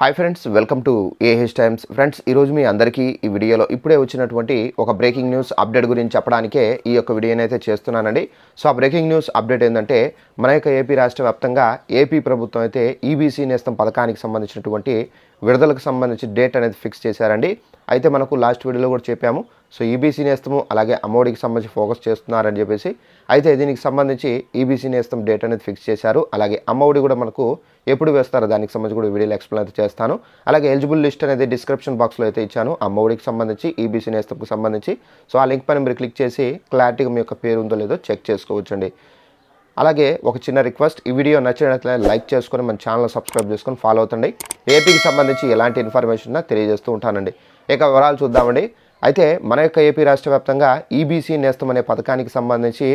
Hi friends welcome to AH Times friends ఈరోజు మీ అందరికీ ఈ వీడియోలో ఇప్పుడే వచ్చినటువంటి ఒక బ్రేకింగ్ న్యూస్ అప్డేట్ గురించి చెప్పడానికే ఈ యొక్క వీడియోని అయితే చేస్తున్నానండి. సో ఆ బ్రేకింగ్ న్యూస్ అప్డేట్ ఏంటంటే మన యొక్క ఏపీ రాష్ట్ర వ్యాప్తంగా ఏపీ ప్రభుత్వం అయితే ఈబీసీ నేస్తం పథకానికి సంబంధించినటువంటి విడుదలకు సంబంధించి డేట్ అనేది ఫిక్స్ చేశారండి. అయితే మనకు లాస్ట్ వీడియోలో కూడా చెప్పాము. సో ఈబీసీ నేస్తము అలాగే అమ్మఒడికి సంబంధించి ఫోకస్ చేస్తున్నారని చెప్పేసి. అయితే దీనికి సంబంధించి ఈబీసీ నేస్తం డేట్ అనేది ఫిక్స్ చేశారు. అలాగే అమ్మఒడి కూడా మనకు ఎప్పుడు వేస్తారో దానికి సంబంధించి కూడా వీడియోలో ఎక్స్ప్లెయిన్ అయితే చేస్తాను. అలాగే ఎలిజిబుల్ లిస్ట్ అనేది డిస్క్రిప్షన్ బాక్స్లో అయితే ఇచ్చాను. అమ్మఒడికి సంబంధించి ఈబీసీ నేస్తంకు సంబంధించి. సో ఆ లింక్ పైన మీరు క్లిక్ చేసి క్లారిటీగా మీ యొక్క పేరు ఉందో లేదో చెక్ చేసుకోవచ్చండి. అలాగే ఒక చిన్న రిక్వెస్ట్ ఈ వీడియో నచ్చినట్లయితే లైక్ చేసుకొని మన ఛానల్ సబ్స్క్రైబ్ చేసుకొని ఫాలో అవుతండి. ఏపీకి సంబంధించి ఎలాంటి ఇన్ఫర్మేషన్ తెలియజేస్తూ ఉంటానండి. ఇక వివరాలు చూద్దామండి. అయితే మన యొక్క ఏపీ రాష్ట్ర వ్యాప్తంగా ఈబీసీ నేస్తం అనే పథకానికి సంబంధించి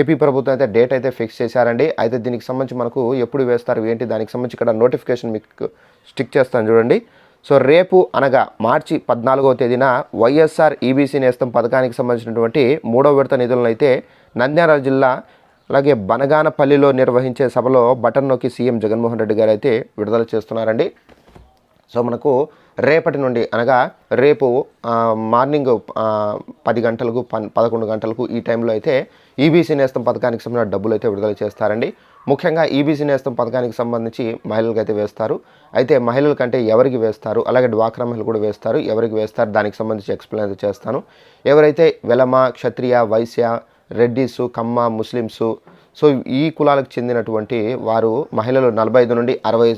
ఏపీ ప్రభుత్వం అయితే డేట్ అయితే ఫిక్స్ చేశారండి. అయితే దీనికి సంబంధించి మనకు ఎప్పుడు వేస్తారు ఏంటి దానికి సంబంధించి ఇక్కడ నోటిఫికేషన్ మీకు స్టిక్ చేస్తాను చూడండి. సో రేపు అనగా మార్చి పద్నాలుగవ తేదీన వైఎస్ఆర్ ఈబీసీ నేస్తం పథకానికి సంబంధించినటువంటి మూడో విడత నిధులను అయితే నంద్యాల జిల్లా అలాగే బనగానపల్లిలో నిర్వహించే సభలో బటన్ నొక్కి సీఎం జగన్మోహన్ రెడ్డి గారు అయితే విడుదల చేస్తున్నారండి. సో మనకు రేపటి నుండి అనగా రేపు మార్నింగ్ పది గంటలకు పన్ పదకొండు గంటలకు ఈ టైంలో అయితే ఈబీసీ నేస్తం పథకానికి సంబంధించిన డబ్బులు అయితే విడుదల చేస్తారండి. ముఖ్యంగా ఈబీసీ నేస్తం పథకానికి సంబంధించి మహిళలకు అయితే వేస్తారు. అయితే మహిళల కంటే ఎవరికి వేస్తారు? అలాగే డ్వాక్రా మహిళలు కూడా వేస్తారు. ఎవరికి వేస్తారు? దానికి సంబంధించి ఎక్స్ప్లెయిన్ అయితే చేస్తాను. ఎవరైతే వెలమ క్షత్రియ వైశ్య రెడ్డీసు కమ్మ ముస్లిమ్సు. సో ఈ కులాలకు చెందినటువంటి వారు మహిళలు నలభై ఐదు నుండి అరవై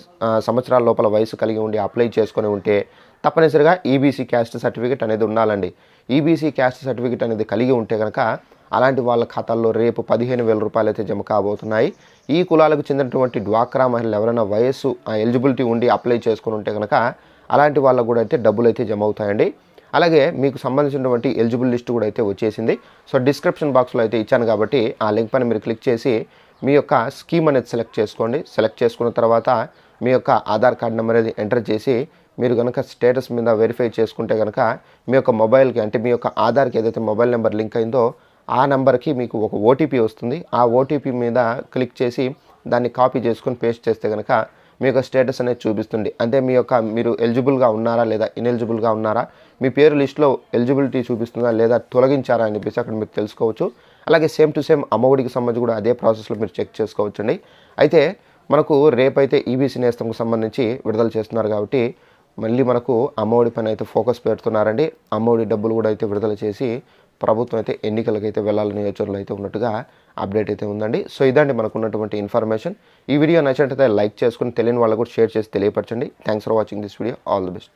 సంవత్సరాల లోపల వయసు కలిగి ఉండి అప్లై చేసుకొని ఉంటే తప్పనిసరిగా ఈబీసీ క్యాస్ట్ సర్టిఫికేట్ అనేది ఉండాలండి. ఈబీసీ క్యాస్ట్ సర్టిఫికేట్ అనేది కలిగి ఉంటే కనుక అలాంటి వాళ్ళ ఖాతాల్లో రేపు పదిహేను వేల రూపాయలు అయితే జమ కాబోతున్నాయి. ఈ కులాలకు చెందినటువంటి డ్వాక్రా మహిళలు ఎవరైనా వయస్సు ఎలిజిబిలిటీ ఉండి అప్లై చేసుకుని ఉంటే కనుక అలాంటి వాళ్ళకు కూడా అయితే డబ్బులు అయితే జమ అవుతాయండి. అలాగే మీకు సంబంధించినటువంటి ఎలిజిబుల్ లిస్ట్ కూడా అయితే వచ్చేసింది. సో డిస్క్రిప్షన్ బాక్స్లో అయితే ఇచ్చాను కాబట్టి ఆ లింక్ పైన మీరు క్లిక్ చేసి మీ యొక్క స్కీమ్ అనేది సెలెక్ట్ చేసుకోండి. సెలెక్ట్ చేసుకున్న తర్వాత మీ యొక్క ఆధార్ కార్డ్ నెంబర్ అనేది ఎంటర్ చేసి మీరు కనుక స్టేటస్ మీద వెరిఫై చేసుకుంటే కనుక మీ యొక్క మొబైల్కి అంటే మీ యొక్క ఆధార్కి ఏదైతే మొబైల్ నెంబర్ లింక్ అయిందో ఆ నెంబర్కి మీకు ఒక ఓటీపీ వస్తుంది. ఆ ఓటీపీ మీద క్లిక్ చేసి దాన్ని కాపీ చేసుకొని పేస్ట్ చేస్తే కనుక మీ యొక్క స్టేటస్ అనేది చూపిస్తుంది. అంటే మీ యొక్క మీరు ఎలిజిబుల్గా ఉన్నారా లేదా ఇన్ఎలిజిబుల్గా ఉన్నారా? మీ పేరు లిస్ట్లో ఎలిజిబిలిటీ చూపిస్తుందా లేదా తొలగించారా అని చెప్పేసి అక్కడ మీరు తెలుసుకోవచ్చు. అలాగే సేమ్ టు సేమ్ అమ్మఒడికి సంబంధించి కూడా అదే ప్రాసెస్లో మీరు చెక్ చేసుకోవచ్చండి. అయితే మనకు రేపైతే ఈబీసీ నేస్తంకు సంబంధించి విడుదల చేస్తున్నారు కాబట్టి మళ్ళీ మనకు అమ్మఒడి పైన అయితే ఫోకస్ పెడుతున్నారండి. అమ్మఒడి డబ్బులు కూడా అయితే విడుదల చేసి ప్రభుత్వం అయితే ఎన్నికలకు అయితే వెళ్ళాలని యోచనలు అయితే ఉన్నట్టుగా అప్డేట్ అయితే ఉందండి. సో ఇదండి మనకు ఉన్నటువంటి ఇన్ఫర్మేషన్. ఈ వీడియో నచ్చినట్లయితే లైక్ చేసుకుని తెలియని వాళ్ళకు కూడా షేర్ చేసి తెలియపరచండి. Thanks for watching this video all the best